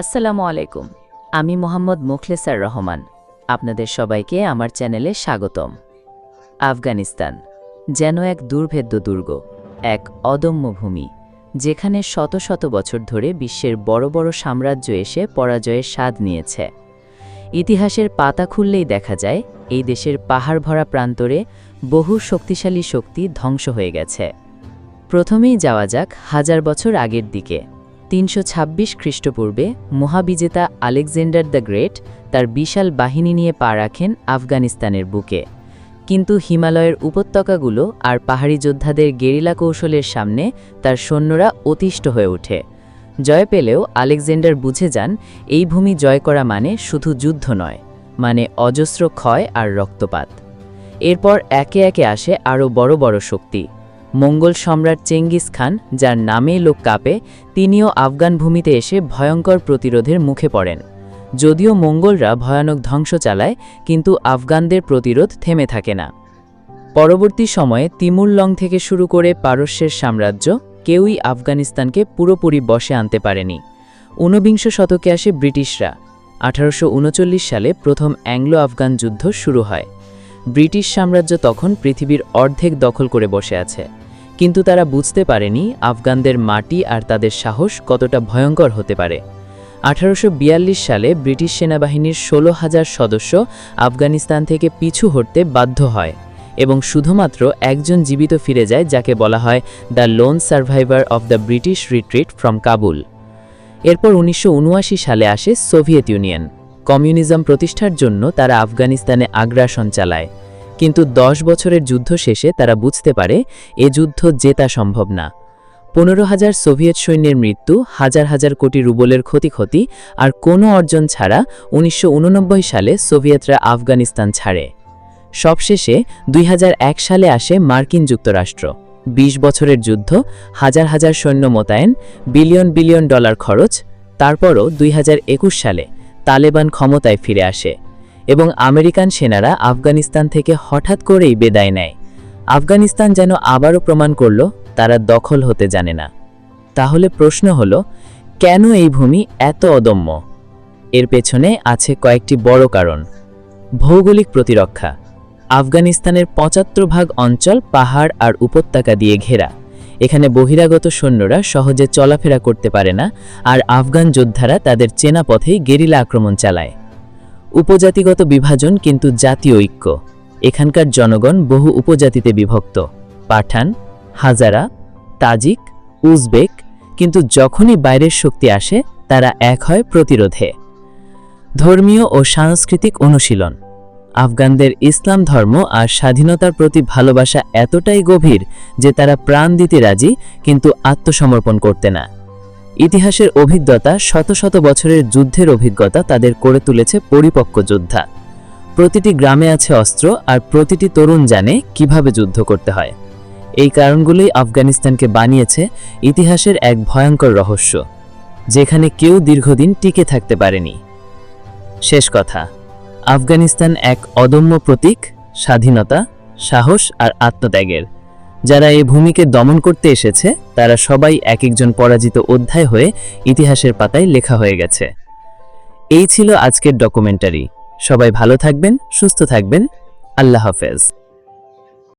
আসসালামু আলাইকুম। আমি মোহাম্মদ মুখলেসার রহমান। আপনাদের সবাইকে আমার চ্যানেলে স্বাগতম। আফগানিস্তান, যেন এক দুর্ভেদ্য দুর্গ, এক অদম্য ভূমি, যেখানে শত শত বছর ধরে বিশ্বের বড় বড় সাম্রাজ্য এসে পরাজয়ের স্বাদ নিয়েছে। ইতিহাসের পাতা খুললেই দেখা যায়, এই দেশের পাহাড় ভরা প্রান্তরে বহু শক্তিশালী শক্তি ধ্বংস হয়ে গেছে। প্রথমেই যাওয়া যাক হাজার বছর আগের দিকে। তিনশো ছাব্বিশ খ্রিস্টপূর্বে মহাবিজেতা আলেকজান্ডার দ্য গ্রেট তার বিশাল বাহিনী নিয়ে পা রাখেন আফগানিস্তানের বুকে। কিন্তু হিমালয়ের উপত্যকাগুলো আর পাহাড়ি যোদ্ধাদের গেরিলা কৌশলের সামনে তার সৈন্যরা অতিষ্ঠ হয়ে ওঠে। জয় পেলেও আলেকজান্ডার বুঝে যান, এই ভূমি জয় করা মানে শুধু যুদ্ধ নয় মানে অজস্র ক্ষয় আর রক্তপাত। এরপর একে একে আসে আরও বড় বড় শক্তি। মঙ্গল সম্রাট চেঙ্গিস খান, যার নামে লোক কাঁপে, তিনিও আফগান ভূমিতে এসে ভয়ঙ্কর প্রতিরোধের মুখে পড়েন। যদিও মঙ্গলরা ভয়ানক ধ্বংস চালায়, কিন্তু আফগানদের প্রতিরোধ থেমে থাকে না। পরবর্তী সময়ে তিমুরলং থেকে শুরু করে পারস্যের সাম্রাজ্য কেউই আফগানিস্তানকে পুরোপুরি বশে আনতে পারেনি। ঊনবিংশ শতকে আসে ব্রিটিশরা। আঠারোশো উনচল্লিশ সালে প্রথম অ্যাংলো আফগান যুদ্ধ শুরু হয়। ব্রিটিশ সাম্রাজ্য তখন পৃথিবীর অর্ধেক দখল করে বসে আছে। কিন্তু তারা বুঝতে পারেনি আফগানদের মাটি আর তাদের সাহস কতটা ভয়ঙ্কর হতে পারে। আঠারোশো বিয়াল্লিশ সালে ব্রিটিশ সেনাবাহিনীর ষোলো হাজার সদস্য আফগানিস্তান থেকে পিছু হটতে বাধ্য হয় এবং শুধুমাত্র একজন জীবিত ফিরে যায় যাকে বলা হয় the lone survivor of the British retreat from Kabul এরপর উনিশশো উনআশি সালে আসে সোভিয়েত ইউনিয়ন। কমিউনিজম প্রতিষ্ঠার জন্য তারা আফগানিস্তানে আগ্রাসন চালায়। কিন্তু দশ বছরের যুদ্ধ শেষে তারা বুঝতে পারে এ যুদ্ধ জেতা সম্ভব না। পনেরো হাজার সোভিয়েত সৈন্যের মৃত্যু, হাজার হাজার কোটি রুবলের ক্ষতিক্ষতি আর কোনো অর্জন ছাড়া উনিশশো উননব্বই সালে সোভিয়েতরা আফগানিস্তান ছাড়ে। সবশেষে দুই হাজার এক সালে আসে মার্কিন যুক্তরাষ্ট্র। ২০ বছরের যুদ্ধ, হাজার হাজার সৈন্য মোতায়েন, বিলিয়ন বিলিয়ন ডলার খরচ, তারপরও দুই হাজার একুশ সালে তালেবান ক্ষমতায় ফিরে আসে। এবং আমেরিকান সেনারা আফগানিস্তান থেকে হঠাৎ করেই বেদায় নেয়। আফগানিস্তান যেন আবারও প্রমাণ করল, তারা দখল হতে জানে না। তাহলে প্রশ্ন হল, কেন এই ভূমি এত অদম্য? এর পেছনে আছে কয়েকটি বড় কারণ। ভৌগোলিক প্রতিরক্ষা। আফগানিস্তানের পঁচাত্তর ভাগ অঞ্চল পাহাড় আর উপত্যকা দিয়ে ঘেরা। এখানে বহিরাগত সৈন্যরা সহজে চলাফেরা করতে পারে না, আর আফগান যোদ্ধারা তাদের চেনা পথেই গেরিলা আক্রমণ চালায়। উপজাতিগত বিভাজন কিন্তু জাতীয় ঐক্য। এখানকার জনগণ বহু উপজাতিতে বিভক্ত। পাঠান, হাজারা, তাজিক, উজবেক কিন্তু যখনই বাইরের শক্তি আসে, তারা এক হয় প্রতিরোধে। ধর্মীয় ও সাংস্কৃতিক অনুশীলন। আফগানদের ইসলাম ধর্ম আর স্বাধীনতার প্রতি ভালোবাসা এতটাই গভীর যে তারা প্রাণ দিতে রাজি কিন্তু আত্মসমর্পণ করতে না। ইতিহাসের অভিজ্ঞতা, শত শত বছরের যুদ্ধের অভিজ্ঞতা তাদের করে তুলেছে পরিপক্ক যোদ্ধা। প্রতিটি গ্রামে আছে অস্ত্র আর প্রতিটি তরুণ জানে কীভাবে যুদ্ধ করতে হয়। এই কারণগুলোই আফগানিস্তানকে বানিয়েছে ইতিহাসের এক ভয়ঙ্কর রহস্য, যেখানে কেউ দীর্ঘদিন টিকে থাকতে পারেনি। শেষ কথা, আফগানিস্তান এক অদম্য প্রতীক, স্বাধীনতা, সাহস আর আত্মত্যাগের। যারা এই ভূমিকে দমন করতে এসেছে, তারা সবাই এক একজন পরাজিত অধ্যায় হয়ে ইতিহাসের পাতায় লেখা হয়ে গেছে। এই ছিল আজকের ডকুমেন্টারি সবাই ভালো থাকবেন, সুস্থ থাকবেন। আল্লাহ হাফেজ।